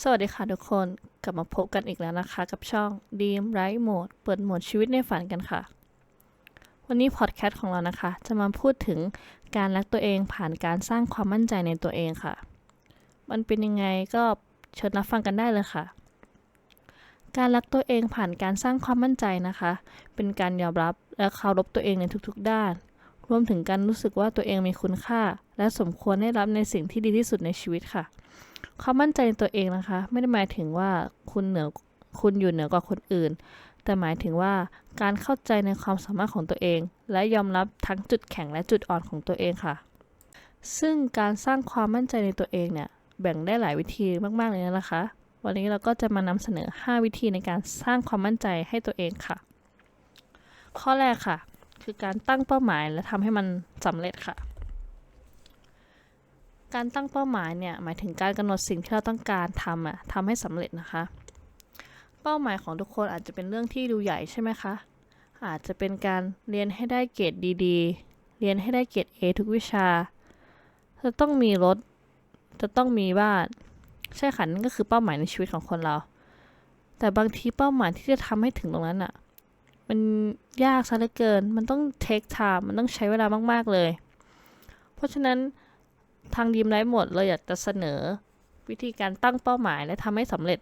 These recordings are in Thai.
สวัสดีค่ะทุกคน กลับมาพบกันอีกแล้วนะคะ กับช่อง Dream Right Mode เปิดโหมดชีวิตในฝันกันค่ะ วันนี้พอดแคสต์ของเรานะคะ จะมาพูดถึงการรักตัวเองผ่านการสร้างความมั่นใจในตัวเองค่ะ มันเป็นยังไงก็เชิญรับฟังกันได้เลยค่ะ การรักตัวเองผ่านการสร้างความมั่นใจนะคะ เป็นการยอมรับและเคารพตัวเองในทุกๆ ด้าน รวมถึงการรู้สึกว่าตัวเองมีคุณค่า และสมควรได้รับในสิ่งที่ดีที่สุดในชีวิตค่ะ ความมั่นใจในตัวเองนะคะ ไม่ได้หมายถึงว่าคุณเหนือคุณอยู่เหนือกว่าคนอื่น แต่หมายถึงว่าการเข้าใจในความสามารถของตัวเอง และยอมรับทั้งจุดแข็งและจุดอ่อนของตัวเองค่ะ ซึ่งการสร้างความมั่นใจในตัวเองเนี่ยแบ่งได้หลายวิธีมาก ๆ เลยนะคะ วันนี้เราก็จะมานำเสนอ 5 วิธีในการสร้างความมั่นใจให้ตัวเองค่ะ ข้อแรกค่ะ คือการตั้งเป้าหมายและทำให้มันสำเร็จค่ะ การตั้งเป้าหมายเนี่ยหมายถึงการกำหนดสิ่งที่เราต้องการทำอะทำให้สำเร็จนะคะ เป้าหมายของทุกคนอาจจะเป็นเรื่องที่ดูใหญ่ใช่ไหมคะ อาจจะเป็นการเรียนให้ได้เกรดดีๆ เรียนให้ได้เกรด A ทุกวิชา จะต้องมีรถ จะต้องมีบ้าน ใช่ค่ะนั่นก็คือเป้าหมายในชีวิตของคนเรา แต่บางทีเป้าหมายที่จะทำให้ถึงตรงนั้นอะมันยากซะเหลือเกิน มันต้อง take time มันต้องใช้เวลามากๆเลย เพราะฉะนั้น ทางดีมไลฟ์หมดเราอยากจะเสนอ วิธีการตั้งเป้าหมายและทำให้สำเร็จ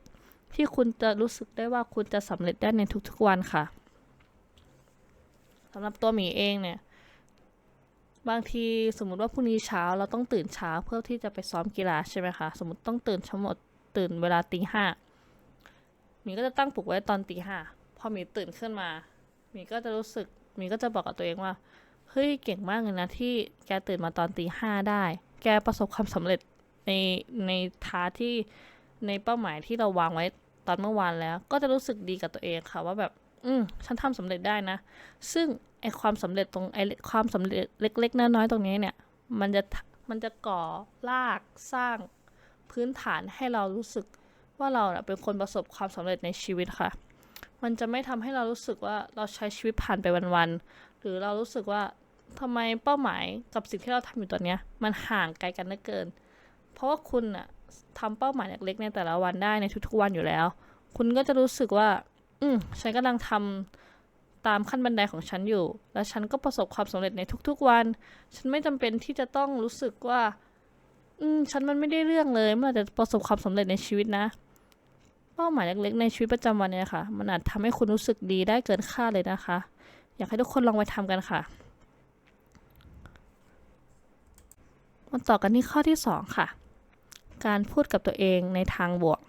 ที่คุณจะรู้สึกได้ว่าคุณจะสำเร็จได้ในทุกๆวันค่ะสำหรับตัวหมีเองเนี่ย บางทีสมมุติว่าพรุ่งนี้เช้าเราต้องตื่นเช้าเพื่อที่จะไปซ้อมกีฬาใช่ไหมคะ สมมติต้องตื่นทั้งหมดตื่นเวลาตีห้าหมีก็จะตั้งปลุกไว้ตอนตีห้าพอหมีตื่นขึ้นมาหมีก็จะรู้สึกหมีก็จะบอกกับตัวเองว่าเฮ้ยเก่งมากเลยนะที่แกตื่นมาตอนตีห้าได้ แกประสบความสำเร็จในในท้าที่ในเป้าหมายที่เราวางไว้ตอนเมื่อวานแล้ว ก็จะรู้สึกดีกับตัวเองค่ะว่าแบบ อืมฉันทำสำเร็จได้นะ ซึ่งไอความสำเร็จตรงไอความสำเร็จเล็ก ๆ น้อยๆตรงนี้เนี่ย มันจะมันจะก่อลากสร้างพื้นฐานให้เรารู้สึกว่าเราเป็นคนประสบความสำเร็จในชีวิตค่ะ มันจะไม่ทำให้เรารู้สึกว่าเราใช้ชีวิตผ่านไปวันๆหรือเรารู้สึกว่า ทำไมเป้าหมายกับสิ่งที่เราทำอยู่ตอนเนี้ย มันห่างไกลกันเหลือเกิน เพราะว่าคุณอะทำเป้าหมายเล็กๆในแต่ละวันได้ในทุกๆวันอยู่แล้ว คุณก็จะรู้สึกว่า อืมฉันกำลังทำตามขั้นบันไดของฉันอยู่ แล้วฉันก็ประสบความสำเร็จในทุกๆวัน ฉันไม่จำเป็นที่จะต้องรู้สึกว่า อืม ฉันมันไม่ได้เรื่องเลยเมื่อจะประสบความสำเร็จในชีวิตนะ เป้าหมายเล็กๆในชีวิตประจำวันเนี่ยค่ะ มันอาจทำให้คุณรู้สึกดีได้เกินคาดเลยนะคะ อยากให้ทุกคนลองไปทำกันค่ะ มาต่อกันที่ข้อที่ 2 ค่ะ การพูดกับตัวเองในทางบวก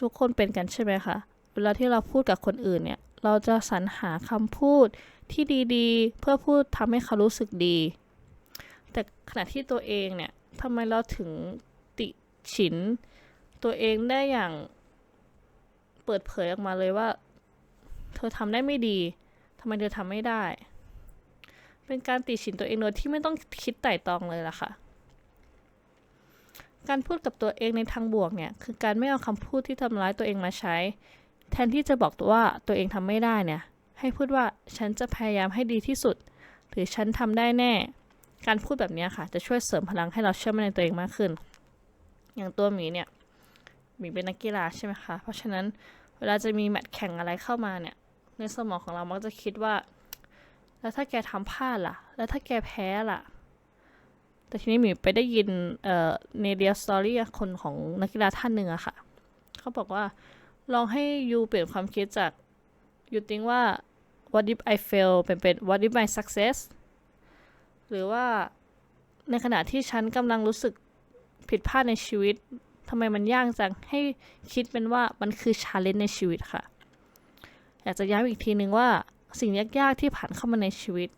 ทุกคนเป็นกันใช่ไหมคะ เวลาที่เราพูดกับคนอื่นเนี่ย เราจะสรรหาคำพูดที่ดีๆ เพื่อพูดทำให้เขารู้สึกดี แต่ขณะที่ตัวเองเนี่ยทำไมเราถึงติฉิน ตัวเองได้อย่างเปิดเผยออกมาเลยว่า เธอทำได้ไม่ดีทำไมเธอทำไม่ได้ เป็นการติฉินตัวเองโดยที่ไม่ต้องคิดไต่ตรองเลยล่ะค่ะ การพูดกับตัวเองในทางบวกเนี่ย คือการไม่เอาคำพูดที่ทำร้ายตัวเองมาใช้ แทนที่จะบอกตัวว่าตัวเองทำไม่ได้เนี่ย ให้พูดว่าฉันจะพยายามให้ดีที่สุด หรือฉันทำได้แน่ การพูดแบบนี้ค่ะ จะช่วยเสริมพลังให้เราเชื่อมั่นในตัวเองมากขึ้น อย่างตัวหมีเนี่ยหมีเป็นนักกีฬาใช่ไหมคะ เพราะฉะนั้นเวลาจะมีแมตช์แข่งอะไรเข้ามาเนี่ย ในสมองของเรามักจะคิดว่า แล้วถ้าแกทำพลาดล่ะ แล้วถ้าแกแพ้ล่ะ แต่ทีนี้หมีไปได้ยินเอ่อในเดียสตอรี่คนของนักกีฬาท่านหนึ่งอะค่ะ เขาบอกว่า ลองให้ยูเปลี่ยนความคิดจากยูติงว่า what if I fail เป็นเป็น what if I success หรือว่าในขณะที่ฉันกำลังรู้สึกผิดพลาดในชีวิตทำไมมันยากจังให้คิดเป็นว่ามันคือชาเลนจ์ในชีวิตค่ะ อยากจะย้ำอีกทีนึงว่า สิ่งยากๆที่ผ่านเข้ามาในชีวิต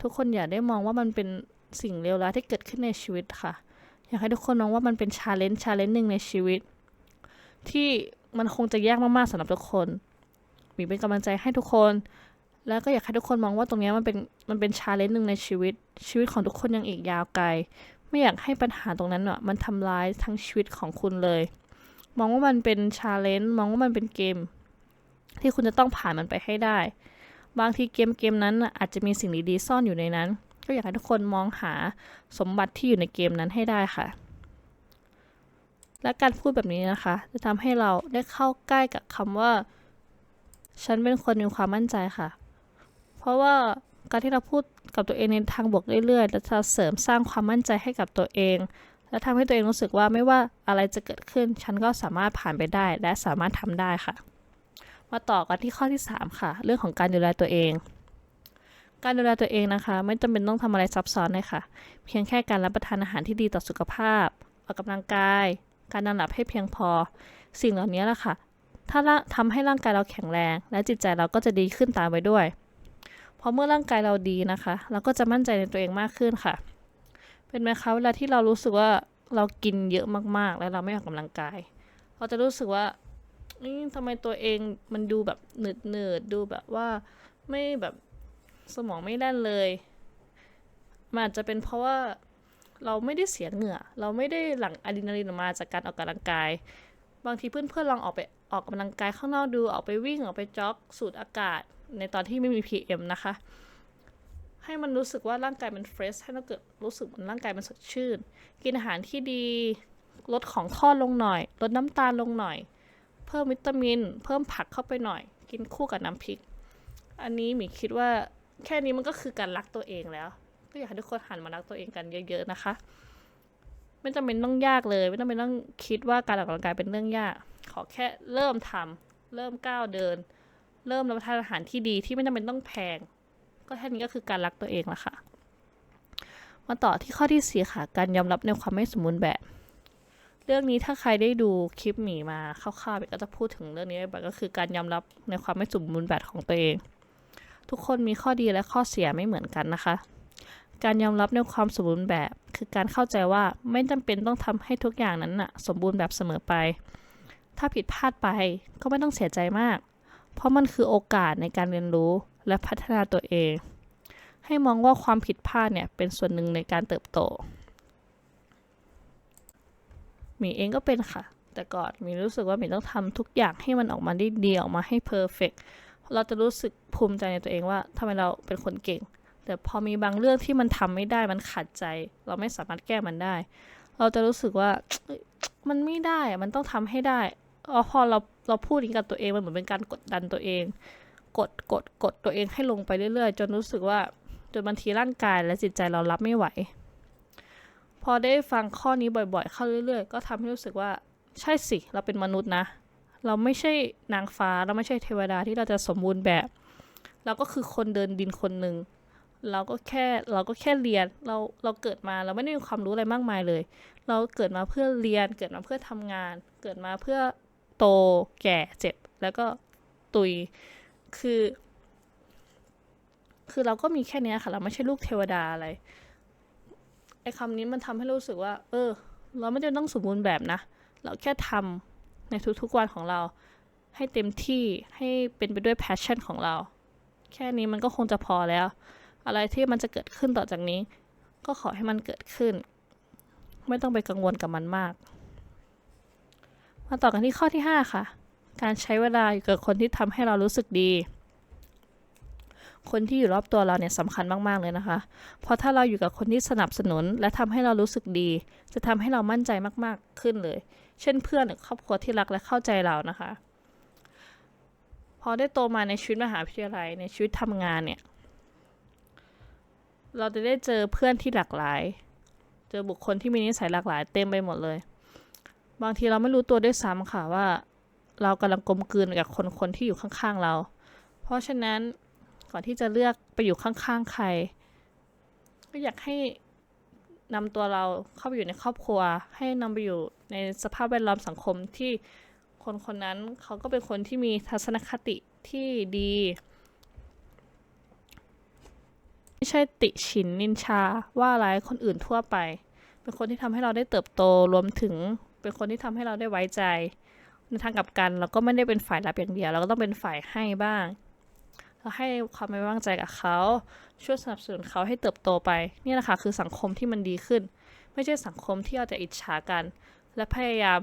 ทุกคนอย่าได้มองว่ามันเป็นสิ่งเลวร้ายที่เกิดขึ้นในชีวิตค่ะ อยากให้ทุกคนมองว่ามันเป็นชาเลนจ์ชาเลนจ์หนึ่งในชีวิต ที่มันคงจะยากมากๆสำหรับทุกคน มีเป็นกำลังใจให้ทุกคน แล้วก็อยากให้ทุกคนมองว่าตรงนี้มันเป็นมันเป็นชาเลนจ์หนึ่งในชีวิต ชีวิตของทุกคนยังอีกยาวไกล ไม่อยากให้ปัญหาตรงนั้นอะมันทำร้ายทั้งชีวิตของคุณเลย มองว่ามันเป็นชาเลนจ์มองว่ามันเป็นเกม ที่คุณจะต้องผ่านมันไปให้ได้ บางทีเกมเกมนั้นอาจจะมีสิ่งดีๆซ่อนอยู่ในนั้น ก็อยากให้ทุกคนมองหาสมบัติที่อยู่ในเกมนั้นให้ได้ค่ะ และการพูดแบบนี้นะคะ จะทำให้เราได้เข้าใกล้กับคำว่า ฉันเป็นคนมีความมั่นใจค่ะ เพราะว่าการที่เราพูดกับตัวเองในทางบวกเรื่อยๆจะเสริมสร้างความมั่นใจให้กับตัวเอง และทำให้ตัวเองรู้สึกว่าไม่ว่าอะไรจะเกิดขึ้น ฉันก็สามารถผ่านไปได้ และสามารถทำได้ค่ะ มาต่อกันที่ข้อที่ 3 ค่ะ เรื่องของการดูแลตัวเอง การดูแลตัวเองนะคะ ไม่จำเป็นต้องทำอะไรซับซ้อนเลยค่ะ เพียงแค่การรับประทานอาหารที่ดีต่อสุขภาพ ออกกำลังกาย การนอนหลับให้เพียงพอ สิ่งเหล่านี้แหละค่ะ ถ้าละทำให้ร่างกายเราแข็งแรง และจิตใจเราก็จะดีขึ้นตามไปด้วย เพราะเมื่อร่างกายเราดีนะคะ เราก็จะมั่นใจในตัวเองมากขึ้นค่ะ เป็นไหมคะเวลาที่เรารู้สึกว่าเรากินเยอะมากๆ แล้วเราไม่ออกกำลังกาย เราจะรู้สึกว่า นี่ทำไมตัวเองมันดูแบบหนืดหนืดดูแบบว่าไม่แบบสมองไม่แล่นเลยมันอาจจะเป็นเพราะว่าเราไม่ได้เสียเหงื่อ เราไม่ได้หลั่งอะดรีนาลีนออกมาจากการออกกำลังกาย บางทีเพื่อนๆลองออกไปออกกำลังกายข้างนอกดู ออกไปวิ่งออกไปจ็อกสูดอากาศ ในตอนที่ไม่มี PM นะคะ ให้มันรู้สึกว่าร่างกายมันเฟรชให้เราเกิดรู้สึกเหมือนร่างกายมันสดชื่น กินอาหารที่ดี ลดของทอดลงหน่อย ลดน้ำตาลลงหน่อย เพิ่มวิตามิน เพิ่มผักเข้าไปหน่อย กินคู่กับน้ำพริก อันนี้หมีคิดว่าแค่นี้มันก็คือการรักตัวเองแล้ว ก็อยากให้ทุกคนหันมารักตัวเองกันเยอะๆนะคะ ไม่จำเป็นต้องยากเลย ไม่จำเป็นต้องคิดว่าการออกกำลังกายเป็นเรื่องยาก ขอแค่เริ่มทำเริ่มก้าวเดิน เริ่มรับประทานอาหารที่ดีที่ไม่จำเป็นต้องแพง ก็แค่นี้ก็คือการรักตัวเองละค่ะ มาต่อที่ข้อที่สี่ค่ะ การยอมรับในความไม่สมบูรณ์แบบ เรื่องนี้ถ้าใครได้ดูคลิปหมีมาคร่าวๆเบก็จะพูดถึงเรื่องนี้บ่อยๆก็คือการยอมรับในความไม่สมบูรณ์แบบของตัวเอง ทุกคนมีข้อดีและข้อเสียไม่เหมือนกันนะคะ การยอมรับในความสมบูรณ์แบบ คือการเข้าใจว่าไม่จำเป็นต้องทำให้ทุกอย่างนั้นน่ะสมบูรณ์แบบเสมอไป ถ้าผิดพลาดไปก็ไม่ต้องเสียใจมาก เพราะมันคือโอกาสในการเรียนรู้และพัฒนาตัวเอง ให้มองว่าความผิดพลาดเนี่ยเป็นส่วนหนึ่งในการเติบโต มีเองก็เป็นค่ะ แต่ก่อนมีรู้สึกว่ามีต้องทำทุกอย่างให้มันออกมาได้ดีออกมาให้เพอร์เฟกเราจะรู้สึกภูมิใจในตัวเองว่าทำไมเราเป็นคนเก่ง แต่พอมีบางเรื่องที่มันทำไม่ได้มันขัดใจ เราไม่สามารถแก้มันได้ เราจะรู้สึกว่ามันไม่ได้มันต้องทำให้ได้อพอเราเราพูดอย่างกับตัวเองมันเหมือนเป็นการกดดันตัวเอง กดกดกดตัวเองให้ลงไปเรื่อยๆ จนรู้สึกว่าจนบางทีร่างกายและจิตใจเรารับไม่ไหว พอได้ฟังข้อนี้บ่อยๆ เข้าเรื่อยๆ ก็ทำให้รู้สึกว่าใช่สิเราเป็นมนุษย์นะ เราไม่ใช่นางฟ้าเราไม่ใช่เทวดาที่เราจะสมบูรณ์แบบ เราก็คือคนเดินดินคนหนึ่งเราก็แค่เราก็แค่เรียนเราเราเกิดมาเราไม่ได้มีความรู้อะไรมากมายเลย เราเกิดมาเพื่อเรียนเกิดมาเพื่อทำงาน เกิดมาเพื่อโตแก่เจ็บ แล้วก็ตุยคือ คือเราก็มีแค่นี้ค่ะ เราไม่ใช่ลูกเทวดาอะไร ไอ้คำนี้มันทำให้รู้สึกว่า เออ เราไม่ได้ต้องสมบูรณ์แบบนะ เราแค่ทำในทุกๆวันของเรา ให้เต็มที่ให้เป็นไปด้วย passion ของเรา แค่นี้มันก็คงจะพอแล้ว อะไรที่มันจะเกิดขึ้นต่อจากนี้ ก็ขอให้มันเกิดขึ้น ไม่ต้องไปกังวลกับมันมาก มาต่อกันที่ข้อที่ 5 ค่ะ การใช้เวลาอยู่กับคนที่ทำให้เรารู้สึกดี คนที่อยู่รอบตัวเราเนี่ยสำคัญมาก ๆ เลยนะคะ เพราะถ้าเราอยู่กับคนที่สนับสนุนและทำให้เรารู้สึกดี จะทำให้เรามั่นใจมาก ๆ ขึ้นเลย เช่นเพื่อนหรือครอบครัวที่รักและเข้าใจเรานะคะ พอได้โตมาในชีวิตมหาวิทยาลัยในชีวิตทำงานเนี่ย เราจะได้เจอเพื่อนที่หลากหลาย เจอบุคคลที่มีนิสัยหลากหลาย เต็มไปหมดเลย บางทีเราไม่รู้ตัวด้วยซ้ำค่ะว่า เรากำลังกลมกลืนกับคนคนที่อยู่ข้างๆเรา เพราะฉะนั้น ก่อนที่จะเลือกไปอยู่ข้างๆใคร ก็อยากให้นำตัวเราเข้าไปอยู่ในครอบครัว ให้นำไปอยู่ในสภาพแวดล้อมสังคมที่คนคนนั้นเขาก็เป็นคนที่มีทัศนคติที่ดี ไม่ใช่ติฉินนินชาว่าร้ายคนอื่นทั่วไป เป็นคนที่ทำให้เราได้เติบโตรวมถึงเป็นคนที่ทำให้เราได้ไว้ใจ ในทางกลับกันเราก็ไม่ได้เป็นฝ่ายรับอย่างเดียว เราก็ต้องเป็นฝ่ายให้บ้าง เราให้ความไว้วางใจกับเขา ช่วยสนับสนุนเขาให้เติบโตไป นี่แหละค่ะคือสังคมที่มันดีขึ้น ไม่ใช่สังคมที่เอาแต่อิจฉากัน และพยายาม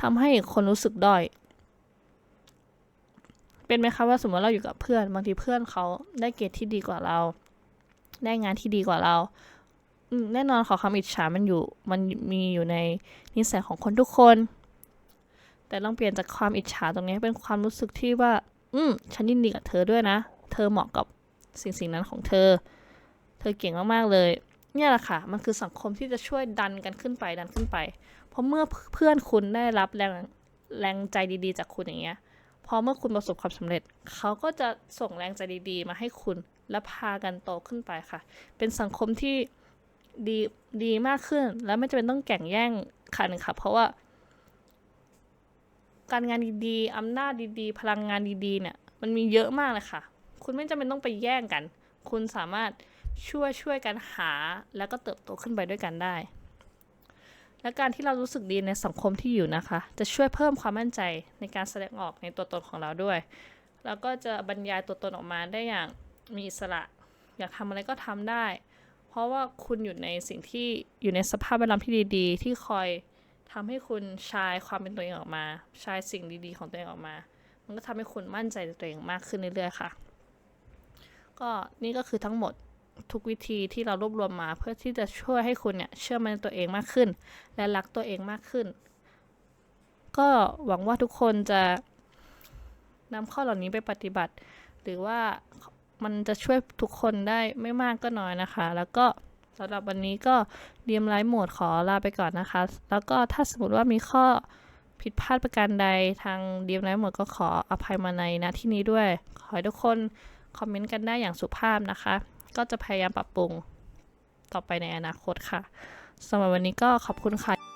ทำให้อีกคนรู้สึกด้อย เป็นไหมคะว่าสมมติเราอยู่กับเพื่อน บางทีเพื่อนเขาได้เกรดที่ดีกว่าเรา ได้งานที่ดีกว่าเราแน่นอนขอคำอิจฉามันอยู่ มันมีอยู่ในนิสัยของคนทุกคน แต่ลองเปลี่ยนจากความอิจฉาตรงนี้เป็นความรู้สึกที่ว่า อืม ฉันยินดีกับเธอด้วยนะ เธอเหมาะกับสิ่งสิ่งนั้นของเธอ เธอเก่งมากๆเลย เนี่ยแหละค่ะ มันคือสังคมที่จะช่วยดันกันขึ้นไปดันขึ้นไป เพราะเมื่อเพื่อนคุณได้รับแรงแรงใจดีๆ จากคุณอย่างเงี้ย พอเมื่อคุณประสบความสำเร็จ เขาก็จะส่งแรงใจดีๆ มาให้คุณและพากันโตขึ้นไปค่ะ เป็นสังคมที่ดีดีมากขึ้น และไม่จำเป็นต้องแข่งแย่งขันค่ะ เพราะว่า การงานดีๆอำนาจดีๆ พลังงานดีๆ เนี่ย มันมีเยอะมากเลยค่ะ คุณไม่จำเป็นต้องไปแย่งกัน คุณสามารถช่วยช่วยกันหา แล้วก็เติบโตขึ้นไปด้วยกันได้ และการที่เรารู้สึกดีในสังคมที่อยู่นะคะ จะช่วยเพิ่มความมั่นใจในการแสดงออกในตัวตนของเราด้วย แล้วก็จะบรรยายตัวตนออกมาได้อย่างมีอิสระ อยากทำอะไรก็ทำได้ เพราะว่าคุณอยู่ในสิ่งที่อยู่ในสภาพแวดล้อมที่ดีๆ ที่คอยทำให้คุณชายความเป็นตัวเองออกมา ชายสิ่งดีๆ ของตัวเองออกมา มันก็ทำให้คุณมั่นใจในตัวเองมากขึ้นเรื่อยๆค่ะ ก็นี่ก็คือทั้งหมดทุกวิธีที่เรารวบรวมมาเพื่อที่จะช่วยให้คุณเนี่ยเชื่อมั่นตัวเองมากขึ้น และรักตัวเองมากขึ้น ก็หวังว่าทุกคนจะนำข้อเหล่านี้ไปปฏิบัติ หรือว่ามันจะช่วยทุกคนได้ไม่มากก็น้อยนะคะ แล้วก็สำหรับวันนี้ก็เดียมไลฟ์โหมดขอลาไปก่อนนะคะ แล้วก็ถ้าสมมติว่ามีข้อผิดพลาดประการใดทางเดียมไลฟ์โหมดก็ขออภัยมาในณที่นี้ด้วย ขอให้ทุกคน คอมเมนต์กันได้อย่างสุภาพนะคะ ก็จะพยายามปรับปรุงต่อไปในอนาคตค่ะสำหรับวันนี้ก็ขอบคุณค่ะ